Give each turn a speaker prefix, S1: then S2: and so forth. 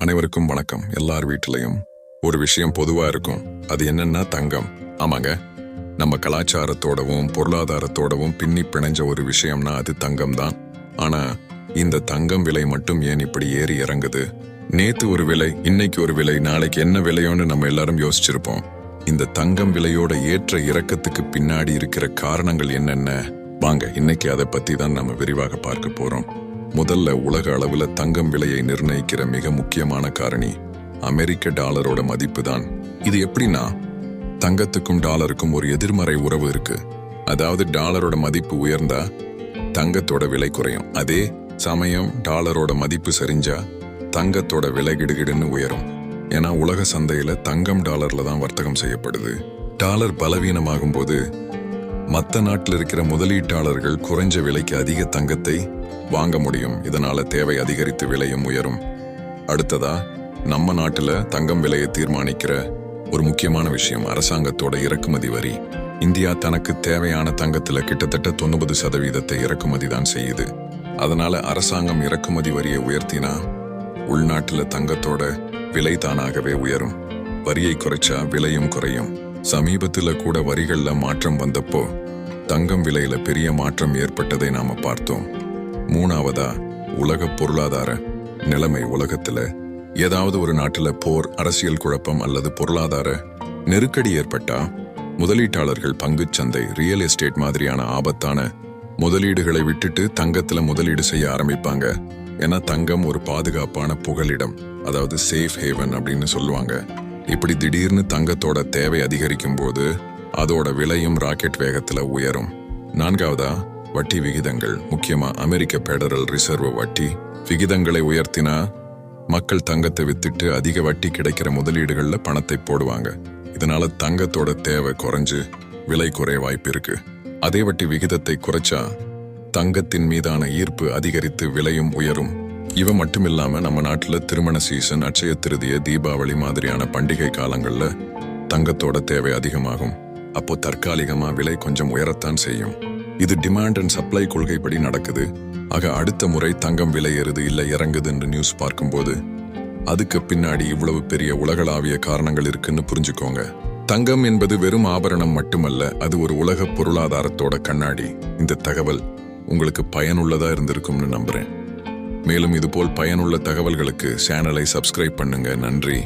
S1: அனைவருக்கும் வணக்கம். எல்லார் வீட்டிலையும் ஒரு விஷயம் பொதுவா இருக்கும். அது என்னன்னா தங்கம். ஆமாங்க. நம்ம கலாச்சாரத்தோடவும் பொருளாதாரத்தோடவும் பின்னி பிணைஞ்ச ஒரு விஷயம்னா அது தங்கம் தான் ஆனா இந்த தங்கம் விலை மட்டும் ஏன் இப்படி ஏறி இறங்குது? நேத்து ஒரு விலை இன்னைக்கு ஒரு விலை நாளைக்கு என்ன விலையோன்னு நம்ம எல்லாரும் யோசிச்சிருப்போம். இந்த தங்கம் விலையோட ஏற்ற இறக்கத்துக்கு பின்னாடி இருக்கிற காரணங்கள் என்னென்ன? வாங்க இன்னைக்கு அதை பத்தி தான் நம்ம விரிவாக பார்க்க போறோம். முதல்ல உலக அளவுல தங்கம் விலையை நிர்ணயிக்கிற மிக முக்கியமான காரணி அமெரிக்க டாலரோட மதிப்பு தான் இது எப்படின்னா தங்கத்துக்கும் டாலருக்கும் ஒரு எதிர்மறை உறவு இருக்கு. அதாவது டாலரோட மதிப்பு உயர்ந்தா தங்கத்தோட விலை குறையும். அதே சமயம் டாலரோட மதிப்பு சரிஞ்சா தங்கத்தோட விலை கிடுகிடுன்னு உயரும். ஏன்னா உலக சந்தையில தங்கம் டாலர்ல தான் வர்த்தகம் செய்யப்படுது. டாலர் பலவீனமாகும் போது மற்ற நாட்டில் இருக்கிற முதலீட்டாளர்கள் குறைஞ்ச விலைக்கு அதிக தங்கத்தை வாங்க முடியும். இதனால தேவை அதிகரித்து விலையும் உயரும். அடுத்ததா நம்ம நாட்டில் தங்கம் விலையை தீர்மானிக்கிற ஒரு முக்கியமான விஷயம் அரசாங்கத்தோட இறக்குமதி வரி. இந்தியா தனக்கு தேவையான தங்கத்தில் கிட்டத்தட்ட தொண்ணூறு சதவீதத்தை இறக்குமதி தான் செய்யுது. அதனால அரசாங்கம் இறக்குமதி வரியை உயர்த்தினா உள்நாட்டில் தங்கத்தோட விலை தானாகவே உயரும். வரியை குறைச்சா விலையும் குறையும். சமீபத்தில் கூட வரிகளில் மாற்றம் வந்தப்போ தங்கம் விலையில பெரிய மாற்றம் ஏற்பட்டதை நாம பார்த்தோம். மூணாவதா உலக பொருளாதார நிலைமை உலகத்துல ஏதாவது ஒரு நாட்டுல போர் அரசியல் குழப்பம் அல்லது பொருளாதார நெருக்கடி ஏற்பட்டா முதலீட்டாளர்கள் பங்குச்சந்தை ரியல் எஸ்டேட் மாதிரியான ஆபத்தான முதலீடுகளை விட்டுட்டு தங்கத்துல முதலீடு செய்ய ஆரம்பிப்பாங்க. ஏன்னா தங்கம் ஒரு பாதுகாப்பான புகலிடம். அதாவது சேஃப் ஹேவன் அப்படின்னு சொல்லுவாங்க. இப்படி திடீர்னு தங்கத்தோட தேவை அதிகரிக்கும் போது அதோட விலையும் ராக்கெட் வேகத்துல உயரும். நான்காவதா வட்டி விகிதங்கள். முக்கியமா அமெரிக்க பெடரல் ரிசர்வ் வட்டி விகிதங்களை உயர்த்தினா மக்கள் தங்கத்தை வித்துட்டு அதிக வட்டி கிடைக்கிற முதலீடுகளில் பணத்தை போடுவாங்க. இதனால தங்கத்தோட தேவை குறைஞ்சு விலை குறைய வாய்ப்பு இருக்கு. அதே வட்டி விகிதத்தை குறைச்சா தங்கத்தின் மீதான ஈர்ப்பு அதிகரித்து விலையும் உயரும். இவ மட்டும் நம்ம நாட்டில் திருமண சீசன் அட்சய திருதிய தீபாவளி மாதிரியான பண்டிகை காலங்களில் தங்கத்தோட தேவை அதிகமாகும். அப்போ தற்காலிகமா விலை கொஞ்சம் உயரத்தான் செய்யும். இது டிமாண்ட் அண்ட் சப்ளை கொள்கைப்படி நடக்குது. ஆக அடுத்த முறை தங்கம் விலை ஏறுது இறங்குது இறங்குதுன்னு நியூஸ் பார்க்கும்போது அதுக்கு பின்னாடி இவ்வளவு பெரிய உலகளாவிய காரணங்கள் இருக்குன்னு புரிஞ்சுக்கோங்க. தங்கம் என்பது வெறும் ஆபரணம் மட்டுமல்ல அது ஒரு உலக பொருளாதாரத்தோட கண்ணாடி. இந்த தகவல் உங்களுக்கு பயனுள்ளதா இருந்திருக்கும்னு நம்புறேன். மேலும் இதுபோல் பயனுள்ள தகவல்களுக்கு சேனலை சப்ஸ்கிரைப் பண்ணுங்க. நன்றி.